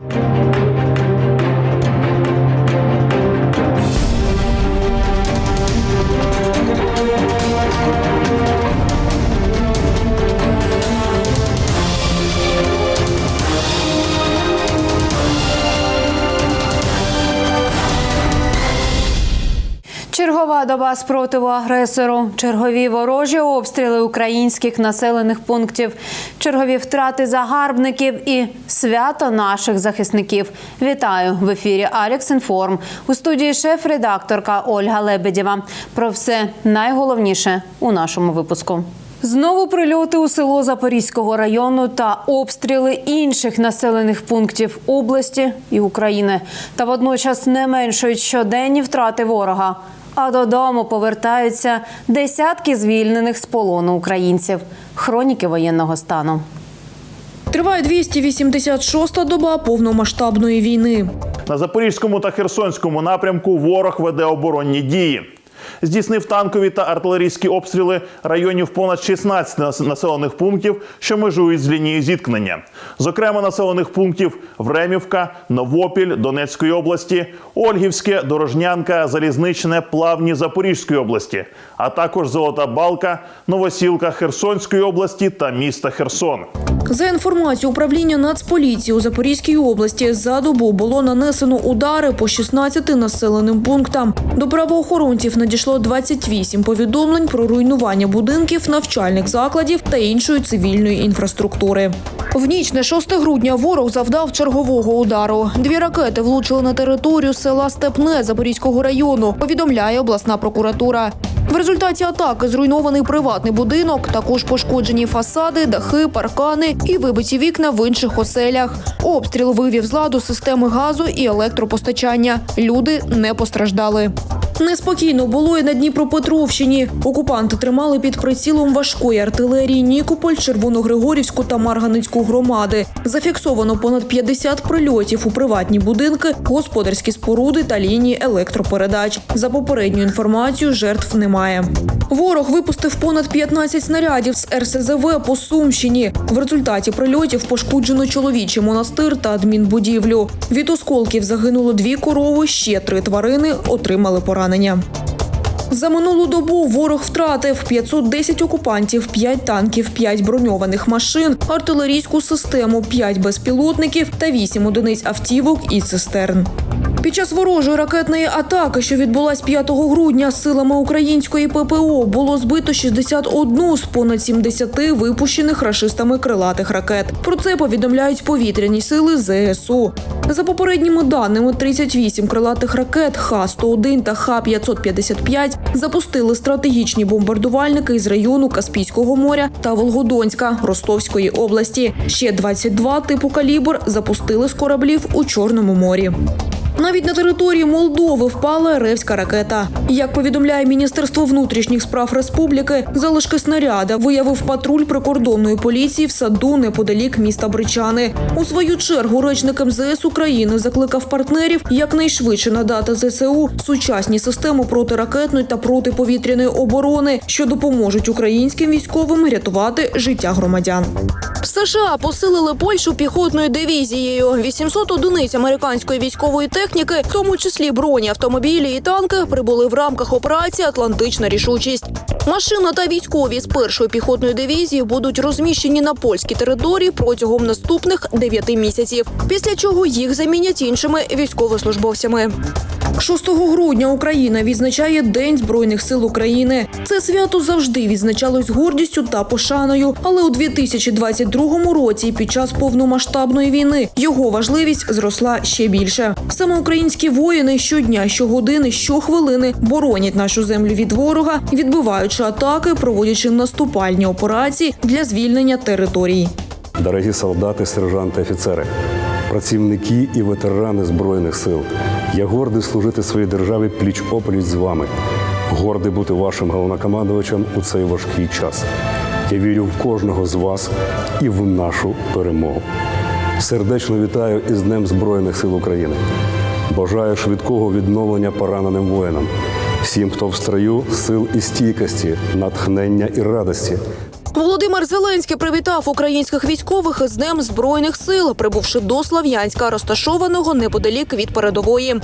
you Доба спротиву агресору, чергові ворожі обстріли українських населених пунктів, чергові втрати загарбників і свято наших захисників. Вітаю в ефірі Алекс Інформ. У студії шеф-редакторка Ольга Лебедєва. Про все найголовніше у нашому випуску. Знову прильоти у село Запорізького району та обстріли інших населених пунктів області і України. Та водночас не меншують щоденні втрати ворога. А додому повертаються десятки звільнених з полону українців. Хроніки воєнного стану. Триває 286-та доба повномасштабної війни. На Запорізькому та Херсонському напрямку ворог веде оборонні дії. Здійснив танкові та артилерійські обстріли районів понад 16 населених пунктів, що межують з лінією зіткнення. Зокрема, населених пунктів Времівка, Новопіль Донецької області, Ольгівське, Дорожнянка, Залізничне, Плавні Запорізької області, а також Золота Балка, Новосілка Херсонської області та міста Херсон. За інформацією управління Нацполіції у Запорізькій області за добу було нанесено удари по 16 населеним пунктам. До правоохоронців надійшло 28 повідомлень про руйнування будинків, навчальних закладів та іншої цивільної інфраструктури. В ніч на 6 грудня ворог завдав чергового удару. Дві ракети влучили на територію села Степне Запорізького району. Повідомляє обласна прокуратура. В результаті атаки зруйнований приватний будинок, також пошкоджені фасади, дахи, паркани і вибиті вікна в інших оселях. Обстріл вивів з ладу системи газу і електропостачання. Люди не постраждали. Неспокійно було і на Дніпропетровщині. Окупанти тримали під прицілом важкої артилерії Нікополь, Червоногригорівську та Марганицьку громади. Зафіксовано понад 50 прильотів у приватні будинки, господарські споруди та лінії електропередач. За попередню інформацію жертв немає. Ворог випустив понад 15 снарядів з РСЗВ по Сумщині. В результаті прильотів пошкоджено чоловічий монастир та адмінбудівлю. Від осколків загинуло дві корови, ще три тварини отримали поранення поранення. За минулу добу ворог втратив 510 окупантів, 5 танків, 5 броньованих машин, артилерійську систему, 5 безпілотників та 8 одиниць автівок і цистерн. Під час ворожої ракетної атаки, що відбулась 5 грудня силами української ППО, було збито 61 з понад 70 випущених рашистами крилатих ракет. Про це повідомляють повітряні сили ЗСУ. За попередніми даними, 38 крилатих ракет Х-101 та Х-555 запустили стратегічні бомбардувальники із району Каспійського моря та Волгодонська Ростовської області. Ще 22 типу калібр запустили з кораблів у Чорному морі. Навіть на території Молдови впала ревська ракета. Як повідомляє Міністерство внутрішніх справ республіки, залишки снаряда виявив патруль прикордонної поліції в саду неподалік міста Бричани. У свою чергу речник МЗС України закликав партнерів якнайшвидше надати ЗСУ сучасні системи протиракетної та протиповітряної оборони, що допоможуть українським військовим рятувати життя громадян. США посилили Польщу піхотною дивізією. 800 одиниць американської військової техніки, в тому числі броні, автомобілі і танки, прибули в рамках операції Атлантична рішучість. Машина та військові з першої піхотної дивізії будуть розміщені на польській території протягом наступних 9 місяців. Після чого їх замінять іншими військовослужбовцями. 6 грудня Україна відзначає День Збройних сил України. Це свято завжди відзначалось гордістю та пошаною. Але у 2022 році, під час повномасштабної війни, його важливість зросла ще більше. Саме українські воїни щодня, щогодини, щохвилини боронять нашу землю від ворога, відбиваючи атаки, проводячи наступальні операції для звільнення територій. Дорогі солдати, сержанти, офіцери, працівники і ветерани Збройних сил. Я гордий служити своїй державі пліч опліч з вами. Гордий бути вашим головнокомандувачем у цей важкий час. Я вірю в кожного з вас і в нашу перемогу. Сердечно вітаю із Днем Збройних сил України. Бажаю швидкого відновлення пораненим воїнам, всім, хто в строю, сил і стійкості, натхнення і радості. Володимир Зеленський привітав українських військових із Днем Збройних сил, прибувши до Слов'янська, розташованого неподалік від передової.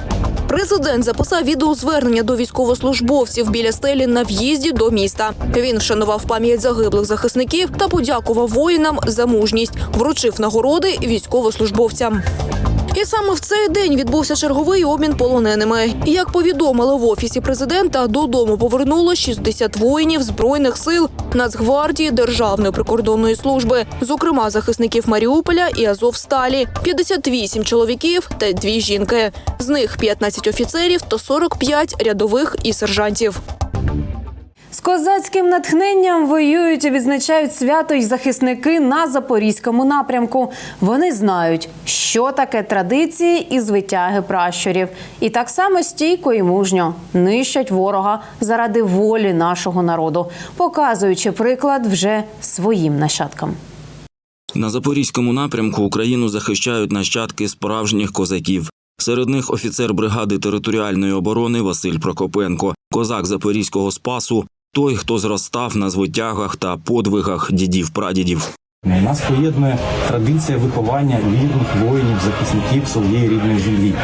Президент записав відеозвернення до військовослужбовців біля стелі на в'їзді до міста. Він вшанував пам'ять загиблих захисників та подякував воїнам за мужність, вручив нагороди військовослужбовцям. І саме в цей день відбувся черговий обмін полоненими. Як повідомили в офісі президента, додому повернуло 60 воїнів збройних сил Нацгвардії Державної прикордонної служби, зокрема захисників Маріуполя і Азовсталі, 58 чоловіків та дві жінки. З них 15 офіцерів та 45 рядових і сержантів. Козацьким натхненням воюють і відзначають свято й захисники на запорізькому напрямку. Вони знають, що таке традиції і звитяги пращурів, і так само стійко і мужньо нищать ворога заради волі нашого народу, показуючи приклад вже своїм нащадкам. На запорізькому напрямку Україну захищають нащадки справжніх козаків. Серед них офіцер бригади територіальної оборони Василь Прокопенко, козак запорізького спасу, той, хто зростав на звитягах та подвигах дідів-прадідів. Нас поєднує традиція виховання вірних воїнів, захисників своєї рідної землі.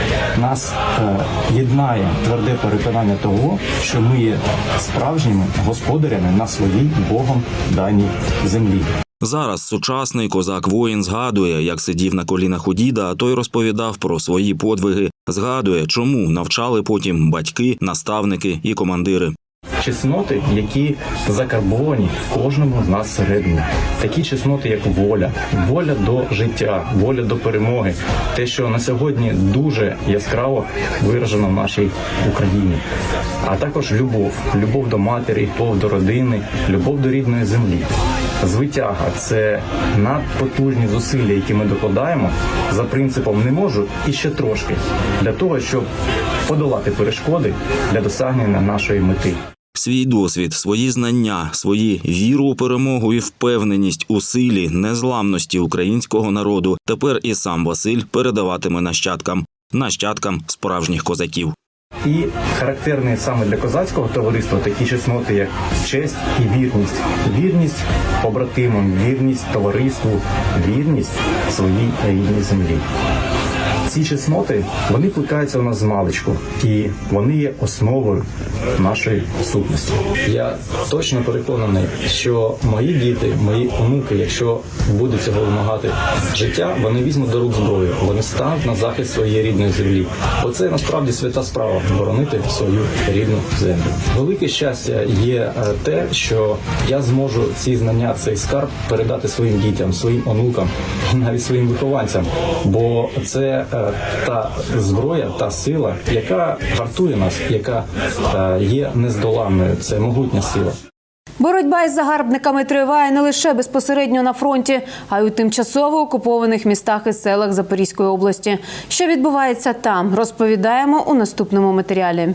Нас е, єднає тверде переконання того, що ми є справжніми господарями на своїй Богом даній землі. Зараз сучасний козак воїн згадує, як сидів на колінах у діда, а той розповідав про свої подвиги. Згадує, чому навчали потім батьки, наставники і командири. Чесноти, які закарбовані кожному з нас всередині. Такі чесноти, як воля, воля до життя, воля до перемоги. Те, що на сьогодні дуже яскраво виражено в нашій Україні. А також любов, любов до матері, любов до родини, любов до рідної землі. Звитяга це надпотужні зусилля, які ми докладаємо за принципом не можу і ще трошки для того, щоб подолати перешкоди для досягнення нашої мети. Свій досвід, свої знання, свої віру у перемогу і впевненість у силі, незламності українського народу. Тепер і сам Василь передаватиме нащадкам, нащадкам справжніх козаків. І характерні саме для козацького товариства такі чесноти, як честь і вірність, вірність побратимам, вірність товариству, вірність своїй рідній землі. Ці чесноти вони плекаються у нас з маличку, і вони є основою нашої сутності. Я точно переконаний, що мої діти, мої онуки, якщо буде цього вимагати життя, вони візьмуть до рук зброю, вони стануть на захист своєї рідної землі. Оце насправді свята справа боронити свою рідну землю. Велике щастя є е, те, що я зможу ці знання, цей скарб передати своїм дітям, своїм онукам навіть своїм вихованцям. Бо це е, та зброя, та сила, яка вартує нас, яка е, є нездоланною. Це могутня сила. Боротьба із загарбниками триває не лише безпосередньо на фронті, а й у тимчасово окупованих містах і селах Запорізької області. Що відбувається там, розповідаємо у наступному матеріалі.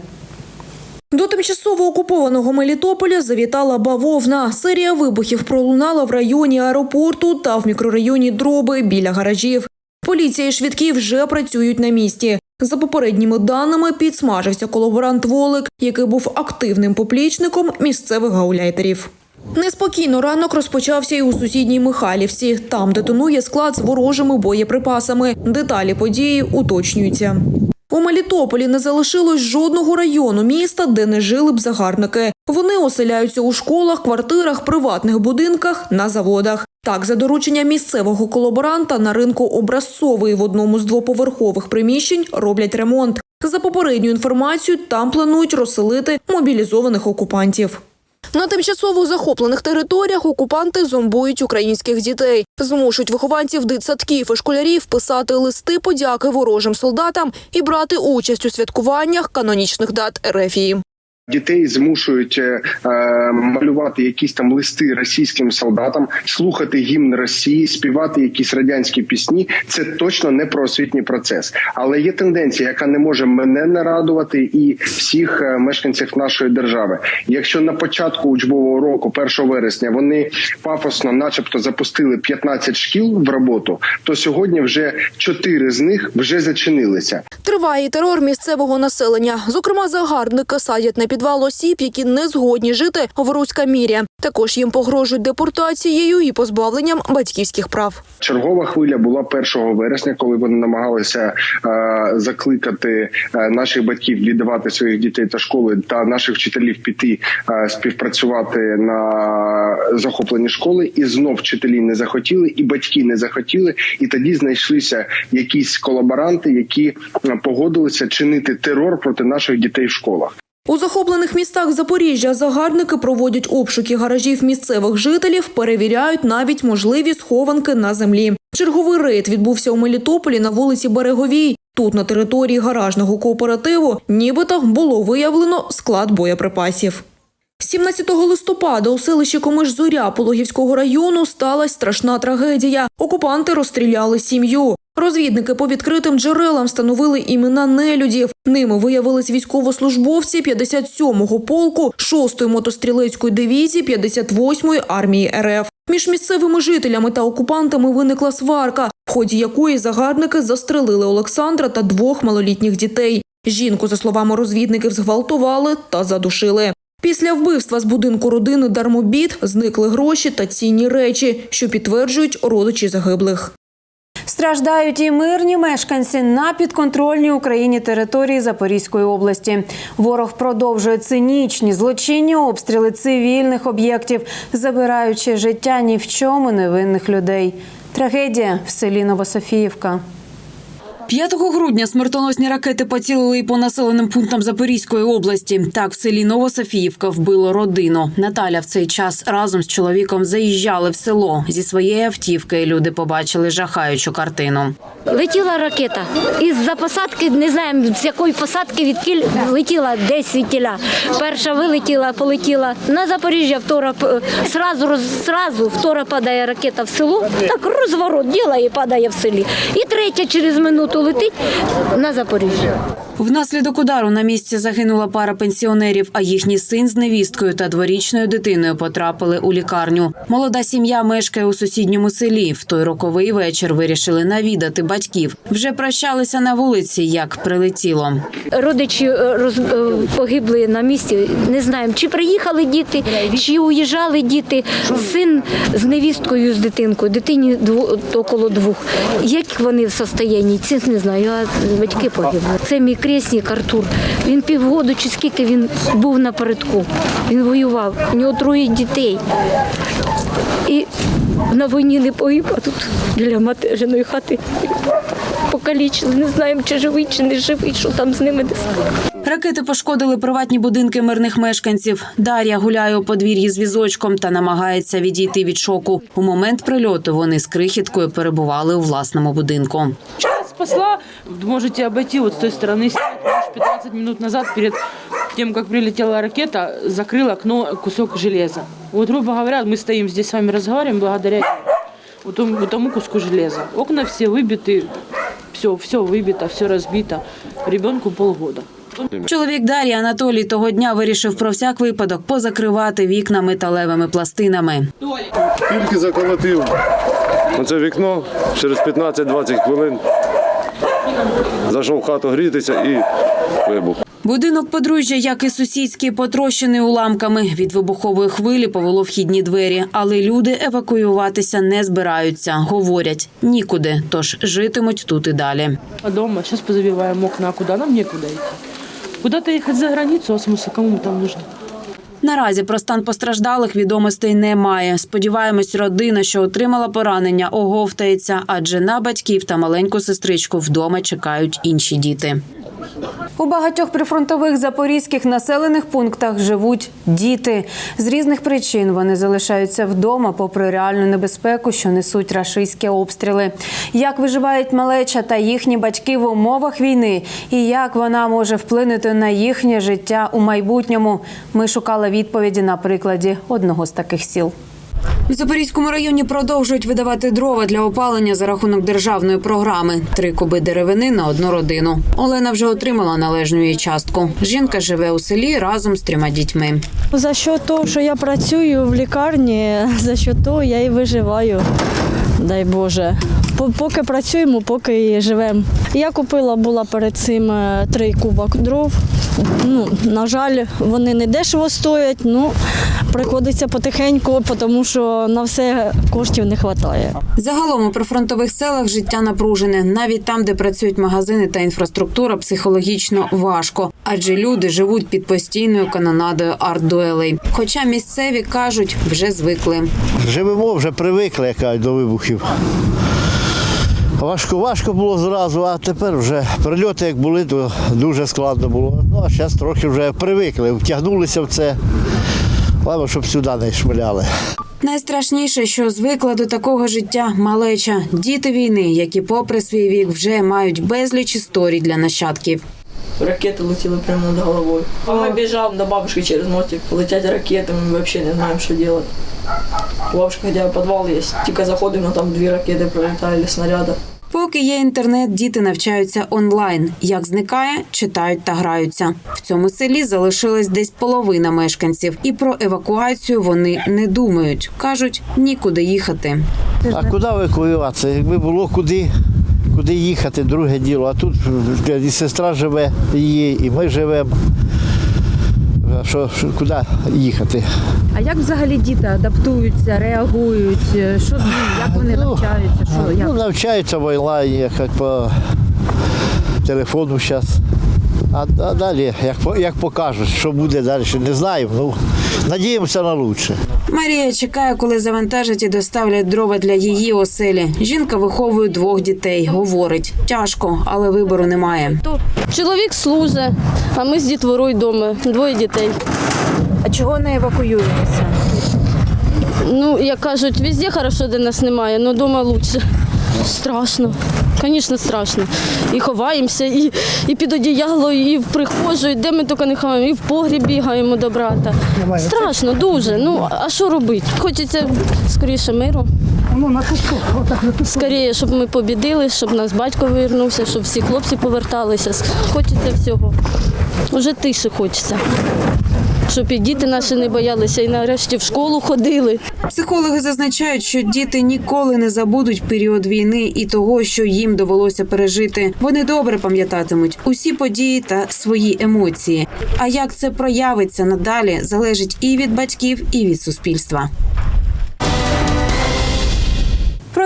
До тимчасово окупованого Мелітополя завітала бавовна. Серія вибухів пролунала в районі аеропорту та в мікрорайоні Дроби біля гаражів. Поліція і швидкі вже працюють на місці. За попередніми даними, підсмажився колаборант Волик, який був активним поплічником місцевих гауляйтерів. Неспокійно ранок розпочався і у сусідній Михайлівці. Там детонує склад з ворожими боєприпасами. Деталі події уточнюються. У Мелітополі не залишилось жодного району міста, де не жили б загарбники. Вони оселяються у школах, квартирах, приватних будинках, на заводах. Так, за дорученням місцевого колаборанта на ринку образцовий в одному з двоповерхових приміщень роблять ремонт. За попередню інформацію, там планують розселити мобілізованих окупантів. На тимчасово захоплених територіях окупанти зомбують українських дітей, змушують вихованців дитсадків і школярів писати листи подяки ворожим солдатам і брати участь у святкуваннях канонічних дат Ерефії. Дітей змушують е, е, малювати якісь там листи російським солдатам, слухати гімн Росії, співати якісь радянські пісні. Це точно не про освітній процес. Але є тенденція, яка не може мене не радувати, і всіх е, мешканців нашої держави. Якщо на початку учбового року, 1 вересня, вони пафосно, начебто, запустили 15 шкіл в роботу, то сьогодні вже 4 з них вже зачинилися. Триває терор місцевого населення. Зокрема, загарбники садять на підвал осіб, які не згодні жити в Руська мірі. Також їм погрожують депортацією і позбавленням батьківських прав. Чергова хвиля була 1 вересня, коли вони намагалися е, закликати е, наших батьків віддавати своїх дітей та школи та наших вчителів піти е, співпрацювати на захоплені школи. І знов вчителі не захотіли, і батьки не захотіли. І тоді знайшлися якісь колаборанти, які погодилися чинити терор проти наших дітей в школах. У захоплених містах Запоріжжя загарбники проводять обшуки гаражів місцевих жителів, перевіряють навіть можливі схованки на землі. Черговий рейд відбувся у Мелітополі на вулиці Береговій. Тут на території гаражного кооперативу нібито було виявлено склад боєприпасів. 17 листопада у селищі Комиш-Зоря Пологівського району сталася страшна трагедія. Окупанти розстріляли сім'ю. Розвідники по відкритим джерелам встановили імена нелюдів. Ними виявились військовослужбовці 57-го полку 6-ї мотострілецької дивізії 58-ї армії РФ. Між місцевими жителями та окупантами виникла сварка, в ході якої загарбники застрелили Олександра та двох малолітніх дітей. Жінку, за словами розвідників, зґвалтували та задушили. Після вбивства з будинку родини Дармобід зникли гроші та цінні речі, що підтверджують родичі загиблих. Страждають і мирні мешканці на підконтрольній Україні території Запорізької області. Ворог продовжує цинічні злочинні обстріли цивільних об'єктів, забираючи життя ні в чому невинних людей. Трагедія в селі Новософіївка. 5 грудня смертоносні ракети поцілили і по населеним пунктам Запорізької області. Так, в селі Новософіївка вбило родину. Наталя в цей час разом з чоловіком заїжджали в село зі своєї автівки. Люди побачили жахаючу картину. Летіла ракета. Із-за посадки, не знаємо, з якої посадки відкіль летіла десь звідтіля. Перша вилетіла, полетіла на Запоріжжя, втора сразу, роз- сразу втора падає ракета в село, так розворот діла і падає в селі. І третя через минуту летить на Запоріжжя. Внаслідок удару на місці загинула пара пенсіонерів, а їхній син з невісткою та дворічною дитиною потрапили у лікарню. Молода сім'я мешкає у сусідньому селі. В той роковий вечір вирішили навідати батьків. Вже прощалися на вулиці, як прилетіло. Родичі е, роз, е, погибли на місці. Не знаємо, чи приїхали діти, чи уїжджали діти. Син з невісткою, з дитинкою, дитині дво, около двох. Як вони в состоянні, це не знаю. А батьки погибли. Це мій кресник Артур. Він півгоду чи скільки він був напередку. Він воював. У нього троє дітей. І на війні не погиб, а тут біля материної хати покалічили. Не знаємо, чи живий, чи не живий, що там з ними десь. Ракети пошкодили приватні будинки мирних мешканців. Дар'я гуляє у подвір'ї з візочком та намагається відійти від шоку. У момент прильоту вони з крихіткою перебували у власному будинку спасла. Можете обойти вот с той стороны. снять. Может, 15 минут назад, перед тем, как прилетела ракета, закрыл окно кусок железа. Вот, грубо говоря, мы стоим здесь с вами разговариваем благодаря вот тому, вот тому куску железа. Окна все выбиты, все, все выбито, все разбито. Ребенку полгода. Чоловік Дар'ї Анатолій того дня вирішив про всяк випадок позакривати вікна металевими пластинами. Тільки заколотив оце вікно через 15-20 хвилин. Зайшов в хату грітися і вибух. Будинок подружжя, як і сусідський, потрощений уламками. Від вибухової хвилі повело вхідні двері, але люди евакуюватися не збираються. Говорять нікуди, тож житимуть тут і далі. А дома сейчас позабиваем окна, а куда нам некуда идти. Куда-то ехать за границу, а смысл кому там нужно? Наразі про стан постраждалих відомостей немає. Сподіваємось, родина, що отримала поранення, оговтається, адже на батьків та маленьку сестричку вдома чекають інші діти. У багатьох прифронтових запорізьких населених пунктах живуть діти. З різних причин вони залишаються вдома, попри реальну небезпеку, що несуть рашистські обстріли. Як виживають малеча та їхні батьки в умовах війни, і як вона може вплинути на їхнє життя у майбутньому? Ми шукали відповіді на прикладі одного з таких сіл. У Запорізькому районі продовжують видавати дрова для опалення за рахунок державної програми. Три куби деревини на одну родину. Олена вже отримала належну її частку. Жінка живе у селі разом з трьома дітьми. За що того, що я працюю в лікарні, за що того я і виживаю. Дай Боже. По- Поки працюємо, поки і живемо. Я купила була перед цим е, три куба дров. Ну, на жаль, вони не дешево стоять, ну приходиться потихеньку, тому що на все коштів не вистачає. Загалом у прифронтових селах життя напружене. Навіть там, де працюють магазини та інфраструктура, психологічно важко, адже люди живуть під постійною канонадою арт-дуелей. Хоча місцеві кажуть, вже звикли. Живемо, вже привикли як кажуть, до вибухів. Важко, важко було зразу, а тепер вже прильоти як були, то дуже складно було. Ну, а зараз трохи вже привикли, втягнулися в це. Ладно, щоб сюди не шмиляли. Найстрашніше, що звикла до такого життя малеча, діти війни, які, попри свій вік, вже мають безліч історій для нащадків. Ракети летіли прямо над головою. А ми біжав до бабушки через мостик, летять ракети, ми взагалі не знаємо, що робити. У бабушки хоча підвал є, тільки заходимо, там дві ракети прилітали, снаряди. Поки є інтернет, діти навчаються онлайн. Як зникає, читають та граються. В цьому селі залишилась десь половина мешканців, і про евакуацію вони не думають. кажуть, нікуди їхати. А куди евакуюватися? Якби було куди, куди їхати, друге діло. А тут і сестра живе, її, і ми живемо. Що, що, куди їхати? А як взагалі діти адаптуються, реагують? Що з ним? Як вони Ну, навчаються? Що Ну, як? навчаються в онлайні, як по телефону зараз. А, а далі, як, по- як покажуть, що буде далі, не знаємо. Ну, надіємося на краще. Марія чекає, коли завантажать і доставлять дрова для її оселі. Жінка виховує двох дітей. Говорить, тяжко, але вибору немає. Чоловік служить, а ми з дітворою вдома, двоє дітей. А чого не евакуюєтеся? Ну, як кажуть, везде хорошо, де нас немає, але вдома краще. Страшно. Звісно, страшно. І ховаємося, і, і під одіяло, і в прихожу, і де ми тільки не ховаємо, і в погріб бігаємо до брата. Страшно, дуже. Ну, а що робити? Хочеться скоріше миру. Скоріше, щоб ми побідили, щоб нас батько повернувся, щоб всі хлопці поверталися. Хочеться всього. Уже тише хочеться. Щоб і діти наші не боялися, і нарешті в школу ходили. Психологи зазначають, що діти ніколи не забудуть період війни і того, що їм довелося пережити. Вони добре пам'ятатимуть усі події та свої емоції. А як це проявиться надалі, залежить і від батьків, і від суспільства.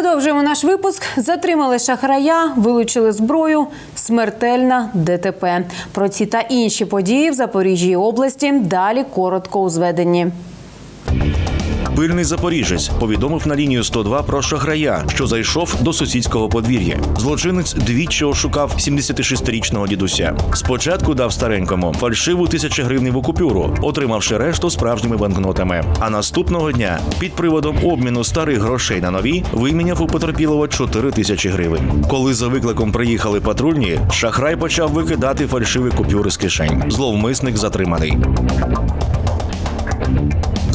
Продовжуємо наш випуск. Затримали шахрая, вилучили зброю. Смертельна ДТП. Про ці та інші події в Запоріжжі області далі коротко у зведенні. Пильний запоріжець повідомив на лінію 102 про шахрая, що зайшов до сусідського подвір'я. Злочинець двічі ошукав 76-річного дідуся. Спочатку дав старенькому фальшиву тисячегривневу купюру, отримавши решту справжніми банкнотами. А наступного дня під приводом обміну старих грошей на нові виміняв у потерпілого 4 тисячі гривень. Коли за викликом приїхали патрульні, шахрай почав викидати фальшиві купюри з кишень. Зловмисник затриманий.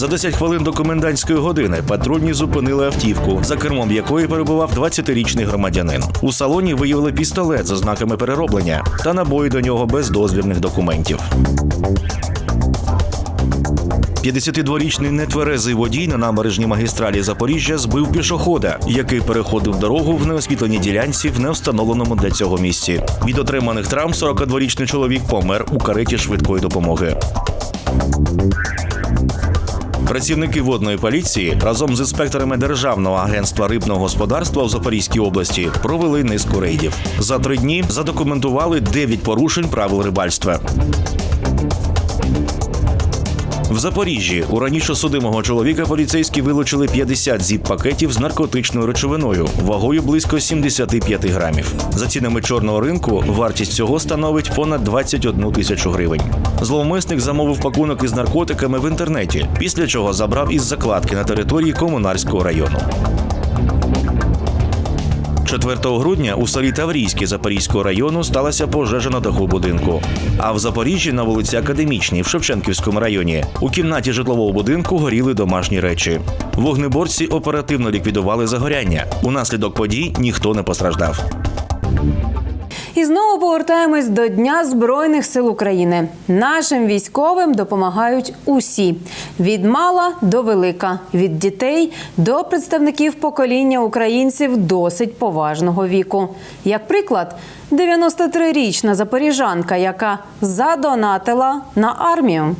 За 10 хвилин до комендантської години патрульні зупинили автівку, за кермом якої перебував 20-річний громадянин. У салоні виявили пістолет за знаками перероблення та набої до нього без дозвільних документів. 52-річний нетверезий водій на набережній магістралі Запоріжжя збив пішохода, який переходив дорогу в неосвітленій ділянці в невстановленому для цього місці. Від отриманих травм 42-річний чоловік помер у кареті швидкої допомоги. Працівники водної поліції разом з інспекторами Державного агентства рибного господарства у Запорізькій області провели низку рейдів. За три дні задокументували 9 порушень правил рибальства. В Запоріжжі у раніше судимого чоловіка поліцейські вилучили 50 зіп-пакетів з наркотичною речовиною вагою близько 75 грамів. За цінами чорного ринку вартість цього становить понад 21 тисячу гривень. Зловмисник замовив пакунок із наркотиками в інтернеті, після чого забрав із закладки на території комунарського району. 4 грудня у селі Таврійське Запорізького району сталася пожежа на даху будинку. А в Запоріжжі на вулиці Академічній в Шевченківському районі у кімнаті житлового будинку горіли домашні речі. Вогнеборці оперативно ліквідували загоряння. Унаслідок подій ніхто не постраждав. І знову повертаємось до Дня Збройних сил України. Нашим військовим допомагають усі від мала до велика, від дітей до представників покоління українців досить поважного віку. Як приклад, 93-річна запоріжанка, яка задонатила на армію.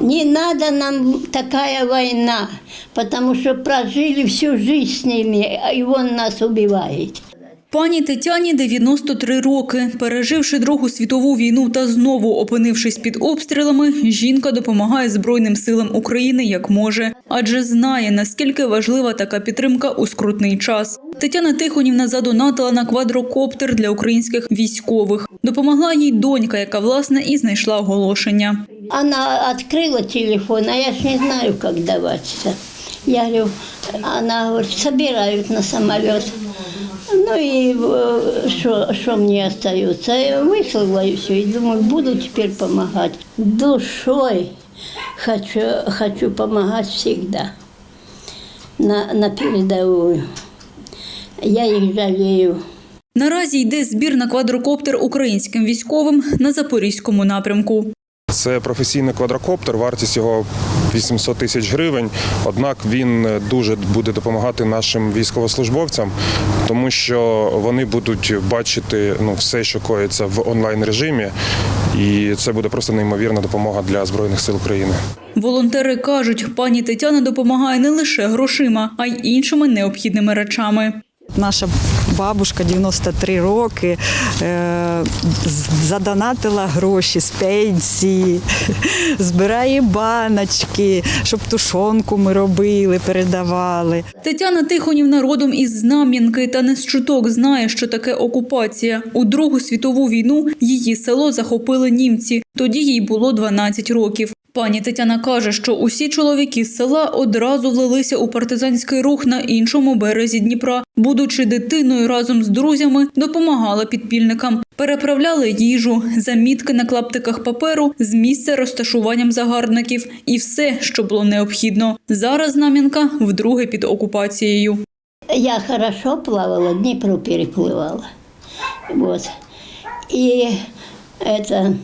Не надо нам такая война, потому что прожили всю жизнь с ними, и он нас убивает. Пані Тетяні 93 роки. Переживши Другу світову війну та знову опинившись під обстрілами, жінка допомагає Збройним силам України як може, адже знає, наскільки важлива така підтримка у скрутний час. Тетяна Тихонівна задонатила на квадрокоптер для українських військових. Допомогла їй донька, яка власне і знайшла оголошення. Она открыла телефон, а я ж не знаю, как даваться. Я говорю, она говорит, собирают на самолет. Ну и э, что что мне остается? Я все. И думаю, буду теперь помогать. Душой хочу, хочу помогать всегда на, на передовую. Я их жалею. Наразі йде збір на квадрокоптер українським військовим на запорізькому напрямку. Це професійний квадрокоптер, вартість його 800 тисяч гривень. Однак він дуже буде допомагати нашим військовослужбовцям, тому що вони будуть бачити ну, все, що коїться в онлайн режимі, і це буде просто неймовірна допомога для збройних сил України. Волонтери кажуть, пані Тетяна допомагає не лише грошима, а й іншими необхідними речами. Наша бабушка 93 роки е, задонатила гроші з пенсії, збирає баночки, щоб тушонку ми робили, передавали. Тетяна Тихонівна родом із Знам'янки та не з чуток знає, що таке окупація. У Другу світову війну її село захопили німці. Тоді їй було 12 років. Пані Тетяна каже, що усі чоловіки з села одразу влилися у партизанський рух на іншому березі Дніпра. Будучи дитиною разом з друзями, допомагала підпільникам, переправляли їжу, замітки на клаптиках паперу з місця розташуванням загарбників і все, що було необхідно. Зараз Знам'янка вдруге під окупацією. Я хорошо плавала, Днепру переплывала. Вот. И это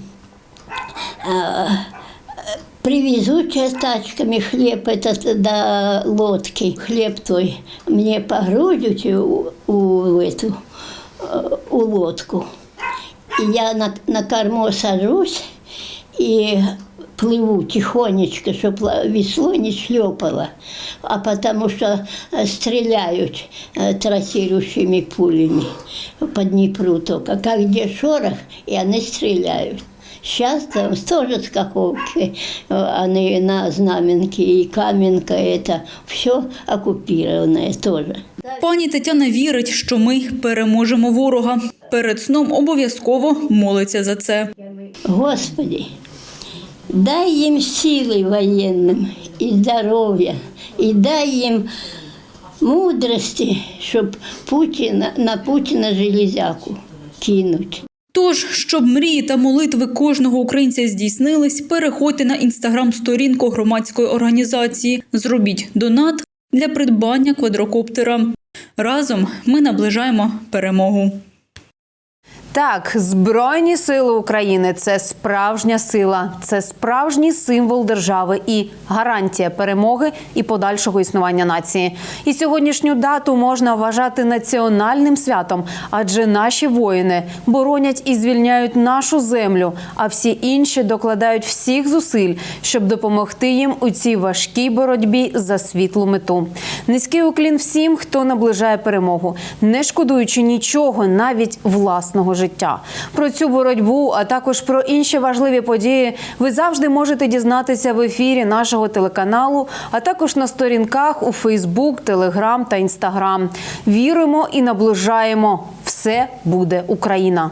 а, привезут сейчас тачками хлеб этот до лодки. Хлеб той мне погрузят у, у эту э, у лодку. И я на, на корму сажусь и плыву тихонечко, чтобы весло не шлепало. А потому что э, стреляют э, трассирующими пулями по Днепру только. Как где шорох, и они стреляют. Сейчас там тоже с Каховки, э, они на Знаменке и Каменка, это все оккупированное тоже. Пані Тетяна вірить, що ми переможемо ворога. Перед сном обов'язково молиться за це. Господи, дай им силы военным и здоровья, и дай им мудрости, чтобы Путина, на Путина железяку кинуть. Тож, щоб мрії та молитви кожного українця здійснились, переходьте на інстаграм-сторінку громадської організації. Зробіть донат для придбання квадрокоптера. Разом ми наближаємо перемогу. Так, Збройні сили України це справжня сила, це справжній символ держави і гарантія перемоги і подальшого існування нації. І сьогоднішню дату можна вважати національним святом, адже наші воїни боронять і звільняють нашу землю, а всі інші докладають всіх зусиль, щоб допомогти їм у цій важкій боротьбі за світлу мету. Низький уклін всім, хто наближає перемогу, не шкодуючи нічого, навіть власного життя. Про цю боротьбу, а також про інші важливі події, ви завжди можете дізнатися в ефірі нашого телеканалу, а також на сторінках у Фейсбук, Телеграм та Інстаграм. Віримо і наближаємо. Все буде Україна.